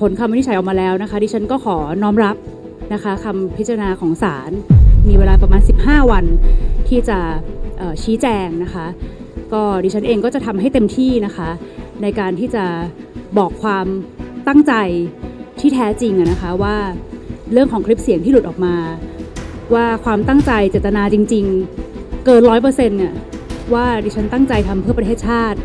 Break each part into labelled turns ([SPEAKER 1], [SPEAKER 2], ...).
[SPEAKER 1] ผลคำวินิจฉัยออกมาแล้วนะคะ ดิฉันก็ขอน้อมรับนะคะคำพิจารณาของศาลมีเวลาประมาณ 15 วันที่จะชี้แจงนะคะ ก็ดิฉันเองก็จะทำให้เต็มที่นะคะ ในการที่จะบอกความตั้งใจที่แท้จริงนะคะว่าเรื่องของคลิปเสียงที่หลุดออกมา ว่าความตั้งใจเจตนาจริง ๆ เกินร้อยเปอร์เซ็นต์เนี่ยว่าดิฉันตั้งใจทำเพื่อประเทศชาติ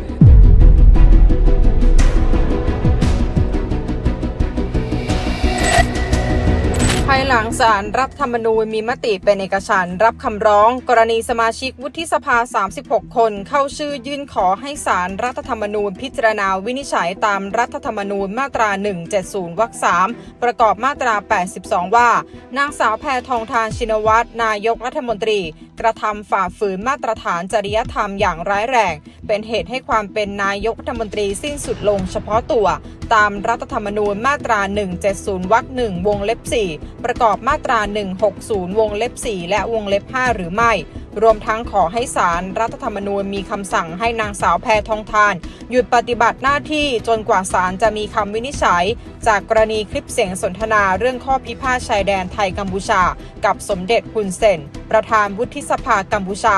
[SPEAKER 1] า
[SPEAKER 2] ยหลังสารรัฐธรรมนูญมีมติเป็นเอกฉันรับคำร้อง กรณีสมาชิกวุฒิสภา 36 คน เข้าชื่อยื่นขอให้สารรัฐธรรมนูญพิจารณาวินิจฉัยตามรัฐธรรมนูญมาตรา 170 วรรค 3 ประกอบมาตรา 82 ว่า นางสาวแพทองทานชินวัตรนายกรัฐมนตรี กระทำฝ่าฝืนมาตรฐานจริยธรรมอย่างร้ายแรง เป็นเหตุให้ความเป็นนายกรัฐมนตรีสิ้นสุดลงเฉพาะตัว ตามรัฐธรรมนูญมาตรา 170 วรรค1วงเล็บ 4 ประกอบมาตรา 160 วงเล็บ 4 และวงเล็บ 5 หรือไม่ รวมทั้งขอให้ศาลรัฐธรรมนูญมีคำสั่งให้นางสาวแพทองทาน หยุดปฏิบัติหน้าที่จนกว่าศาลจะมีคำวินิจฉัย จากกรณีคลิปเสียงสนทนาเรื่องข้อพิพาทชายแดนไทยกัมพูชา กับสมเด็จฮุนเซนประธานวุฒิสภากัมพูชา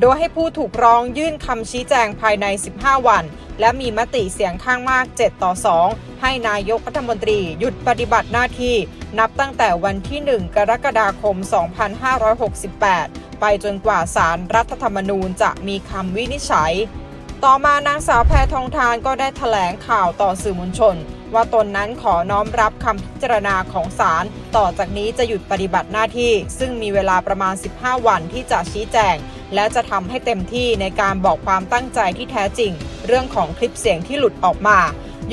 [SPEAKER 2] โดยให้ผู้ถูกร้องยื่นคำชี้แจงภายใน 15 วัน และมีมติเสียงข้างมาก 7 ต่อ 2 ให้นายกรัฐมนตรีหยุดปฏิบัติหน้าที่ นับตั้งแต่วันที่ 1 กรกฎาคม 2568 ไปจนกว่าสารรัฐธรรมนูญจะมีคำวินิจฉัย ต่อมานางสาวแพทองทานก็ได้แถลงข่าวต่อสื่อมวลชน ว่าตนนั้นขอน้อมรับคำพิจารณาของศาลต่อจากนี้จะหยุดปฏิบัติหน้าที่ ซึ่งมีเวลาประมาณ 15 วันที่จะชี้แจง และจะทำให้เต็มที่ในการบอกความตั้งใจที่แท้จริง เรื่องของคลิปเสียงที่หลุดออกมา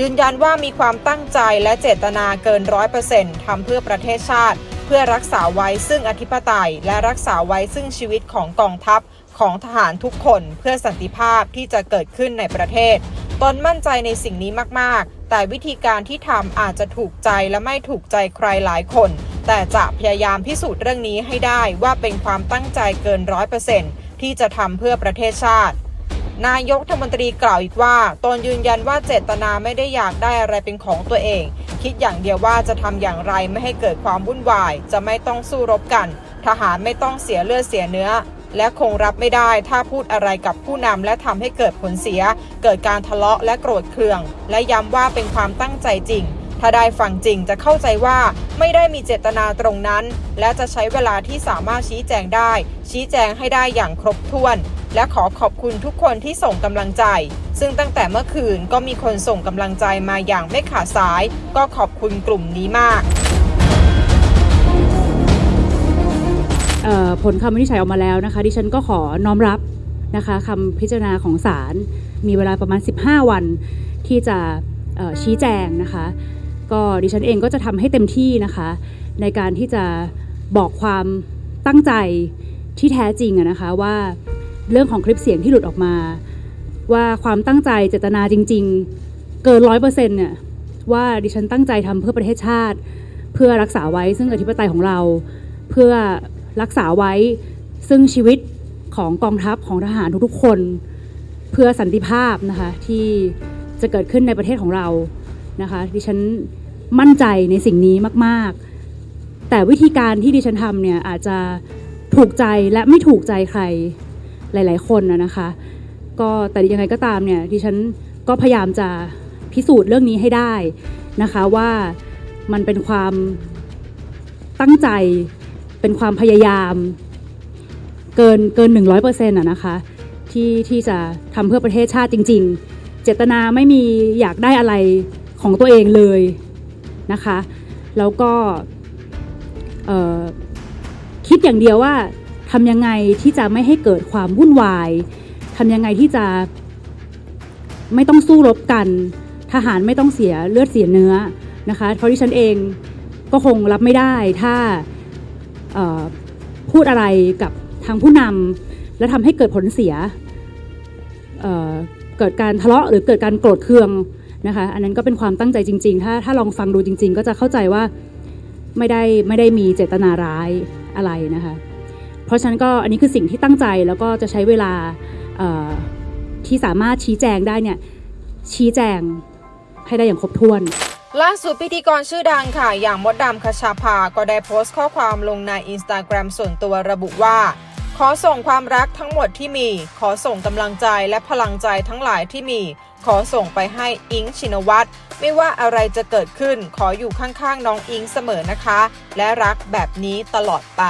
[SPEAKER 2] ยืนยันว่ามีความตั้งใจและเจตนาเกินร้อยเปอร์เซ็นต์ทำเพื่อประเทศชาติ เพื่อรักษาไว้ซึ่งอธิปไตย และรักษาไว้ซึ่งชีวิตของกองทัพของทหารทุกคนเพื่อสันติภาพที่จะเกิดขึ้นในประเทศ ตนมั่นใจในสิ่งนี้มาก ๆ แต่วิธีการที่ทำอาจจะถูกใจและไม่ถูกใจใครหลายคน แต่จะพยายามพิสูจน์เรื่องนี้ให้ได้ว่าเป็นความตั้งใจเกินร้อยเปอร์เซ็นต์ที่จะทำเพื่อประเทศชาติ นายกรัฐมนตรีกล่าวอีกว่าตนยืนยันว่าเจตนาไม่ได้อยากได้อะไรเป็นของตัวเอง คิดอย่างเดียวว่าจะทำอย่างไรไม่ให้เกิดความวุ่นวาย จะไม่ต้องสู้รบกัน ทหารไม่ต้องเสียเลือดเสียเนื้อ และคงรับไม่ได้ถ้าพูดอะไรกับผู้นำและทำให้เกิดผลเสีย เกิดการทะเลาะและโกรธเคือง และย้ำว่าเป็นความตั้งใจจริงถ้าได้ฟังจริงจะเข้าใจว่าไม่ได้มีเจตนาตรงนั้น และจะใช้เวลาที่สามารถชี้แจงได้ ชี้แจงให้ได้อย่างครบถ้วน และขอขอบคุณทุกคนที่ส่งกำลังใจ ซึ่งตั้งแต่เมื่อคืนก็มีคนส่งกำลังใจมาอย่างไม่ขาดสาย ก็ขอบคุณกลุ่มนี้มาก
[SPEAKER 1] เอ่อผลคำวินิจฉัยออกมาแล้วนะคะ ดิฉันก็ขอน้อมรับนะคะคำพิจารณาของศาลมีเวลาประมาณ 15 วันที่จะเอ่อชี้แจงนะคะ ก็ดิฉันเองก็จะทำให้เต็มที่นะคะ ในการที่จะบอกความตั้งใจที่แท้จริงอะนะคะว่า เรื่องของคลิปเสียงที่หลุดออกมา ว่าความตั้งใจเจตนาจริง ๆ เกินร้อยเปอร์เซ็นต์เนี่ยว่าดิฉันตั้งใจทำเพื่อประเทศชาติ เพื่อรักษาไว้ซึ่งอธิปไตยของเรา เพื่อรักษาไว้ซึ่งชีวิตของกองทัพของทหารทุกๆคน เพื่อสันติภาพนะคะที่จะเกิดขึ้นในประเทศของเรานะคะดิฉันมั่นใจในสิ่งนี้มาก ๆ แต่วิธีการที่ดิฉันทำเนี่ยอาจจะถูกใจและไม่ถูกใจใคร หลาย ๆ คนนะนะคะ ก็แต่ยังไงก็ตามเนี่ยดิฉันก็พยายามจะพิสูจน์เรื่องนี้ให้ได้นะคะว่ามันเป็นความตั้งใจเป็นความพยายาม เกินเกิน 100%อร์ะนะคะที่ที่จะทำเพื่อประเทศชาติจริง ๆ เจตนาไม่มีอยากได้อะไรของตัวเองเลยนะคะ แล้วก็คิดอย่างเดียวว่า ทำยังไงที่จะไม่ให้เกิดความวุ่นวายทำยังไงที่จะไม่ต้องสู้รบกัน ทหารไม่ต้องเสียเลือดเสียเนื้อนะคะเพราะที่ฉันเองก็คงรับไม่ได้ถ้าพูดอะไรกับทางผู้นำและทำให้เกิดผลเสียเเกิดการทะเลาะหรือเกิดการโกรธเคืองนะคะอันนั้นก็เป็นความตั้งใจจริง ๆ ถ้าถ้าลองฟังดูจริง ๆ ก็จะเข้าใจว่าไม่ได้ไม่ได้มีเจตนาร้ายอะไรนะคะ เพราะฉะนั้นก็อันนี้คือสิ่งที่ตั้งใจแล้วก็จะใช้เวลาที่สามารถชี้แจงได้เนี่ยชี้แจงให้ได้อย่างครบถ้วน
[SPEAKER 2] ล่าสุดพิธีกรชื่อดังค่ะ อย่างมดดำคชาภา ก็ได้โพสต์ข้อความลงในอินสตาแกรมส่วนตัวระบุว่า ขอส่งความรักทั้งหมดที่มี ขอส่งกำลังใจและพลังใจทั้งหลายที่มี ขอส่งไปให้อิงชินวัตรไม่ว่าอะไรจะเกิดขึ้น ขออยู่ข้างๆน้องอิงเสมอนะคะ และรักแบบนี้ตลอดไป